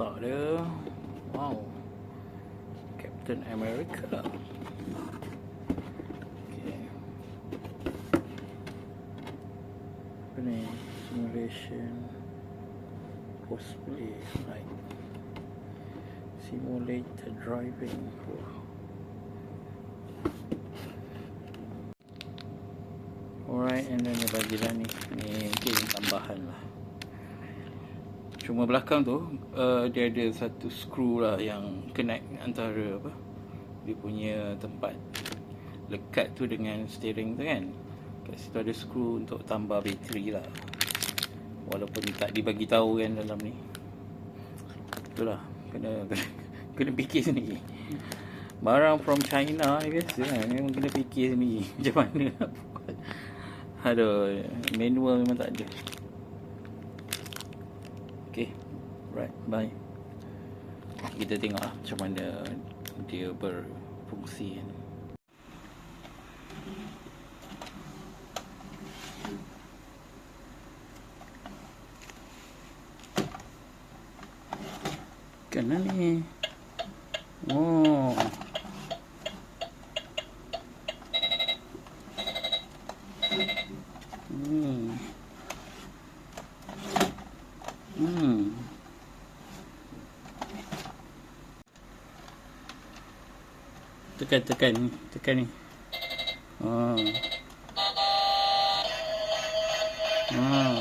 letak dia. Wow. Captain America. Ni? Simulation. Cosplay. Right. Simulator driving. Alright, and then dia bagilah ni. Ni mungkin tambahan lah. Cuma belakang tu uh, dia ada satu skru lah yang connect antara apa dia punya tempat lekat tu dengan steering tu kan. Kat situ ada skru untuk tambah bateri lah. Walaupun tak dibagi tahu kan dalam ni. Itulah kena kena, kena fikir sendiri. Barang from China ni biasa kan memang kena fikir sendiri macam mana. Aduh, manual memang tak ada. Okay, right, bye. Kita tengok lah macam mana dia berfungsi kan. Kena ni. Oh. Hmm. Hmm. Tekan tekan ni, tekan ni. Oh. Hmm.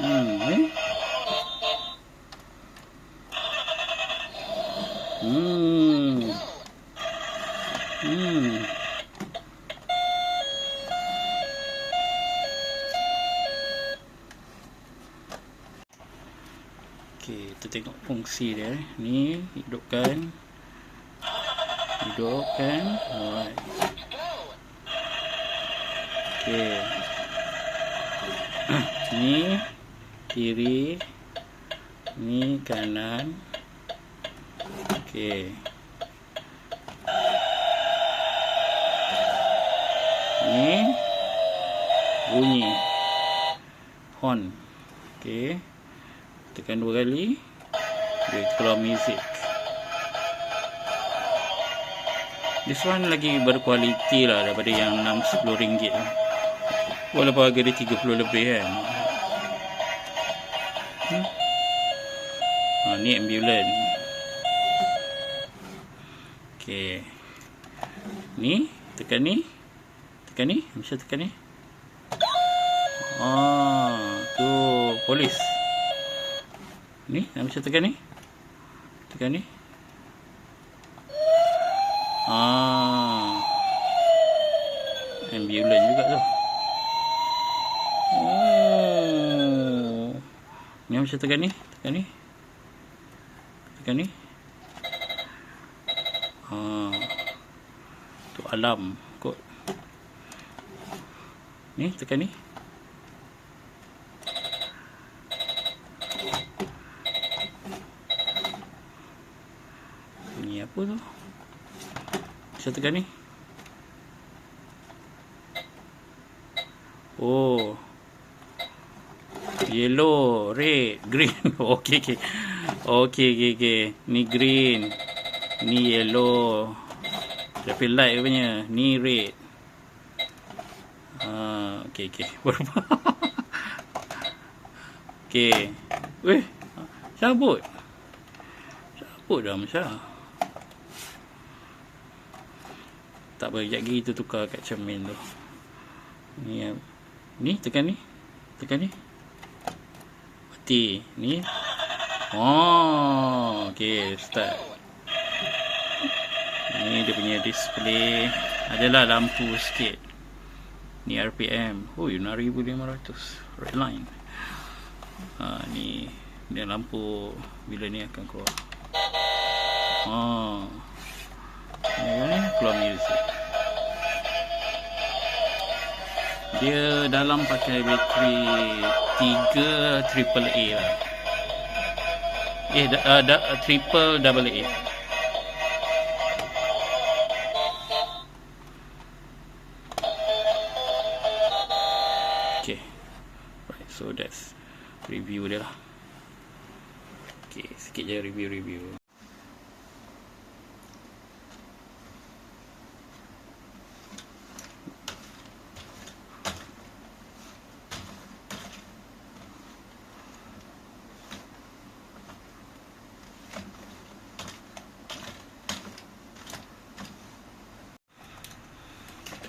Hmm, eh? Hmm. Hmm. Okey, kita tengok fungsi dia. eh. Ni hidupkan. Hidupkan. Alright. Okey. Ni kiri. Ni kanan. Okey. Ni bunyi horn. Okey. Tekan dua kali. Dia keluar music. This one lagi berkualiti lah daripada yang 6-10 ringgit lah. Walaupun harga dia 30 lebih kan. Hmm? Ha, ni ambulance. Okey. Ni, tekan ni. Tekan ni, bisa tekan ni. Ah, tu polis. Ni, nak bisa tekan ni. Tekan ni. Ah. Ambulance juga tu. Oh. Ni macam tekan ni, tekan ni. Tekan ni. Ha. Tu alam kot. Ni tekan ni. Ni apa tu? Bisa tekan ni. Oh. Yellow, red, green. Okey okey. Okey okey okey. Ni green. Ni yellow. Traffic light punya. Ni red. Okey okey. Baru faham. Okey. Weh. Cabut. Cabut dah Masya. Tak apa, sekejap lagi kita tukar kat cermin tu. Ni Ni tekan ni. Tekan ni. Mati. Ni. Oh, okey, start. Ni dia punya display. Adalah lampu sikit. Ni RPM. Oh, 6500. Red line. Ha, ni dia lampu bila ni akan keluar. Oh. Ni keluar music. Dia dalam pakai bateri 3 triple A lah. Eh, da, uh, da, triple double Right, so that's review dia lah. Okay, sikit je review-review.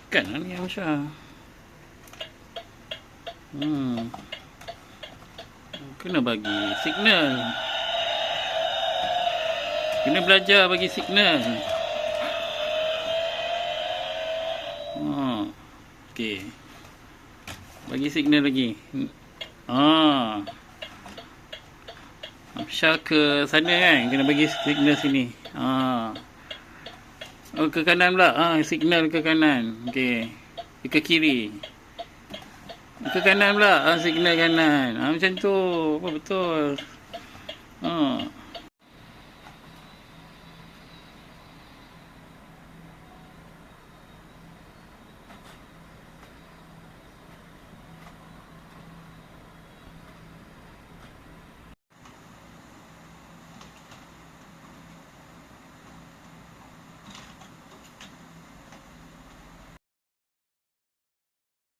Kan ni Amsha. Hmm. Kena bagi signal. Kena belajar bagi signal. Hmm. Okey. Bagi signal lagi. Ah. Amsha ke sana kan? Kena bagi signal sini. Ah. Oh, ke kanan pula. Ah, signal ke kanan. Okey. Ke kiri. Ke kanan pula. Ah, signal kanan. Ah, macam tu. Apa betul? Ah.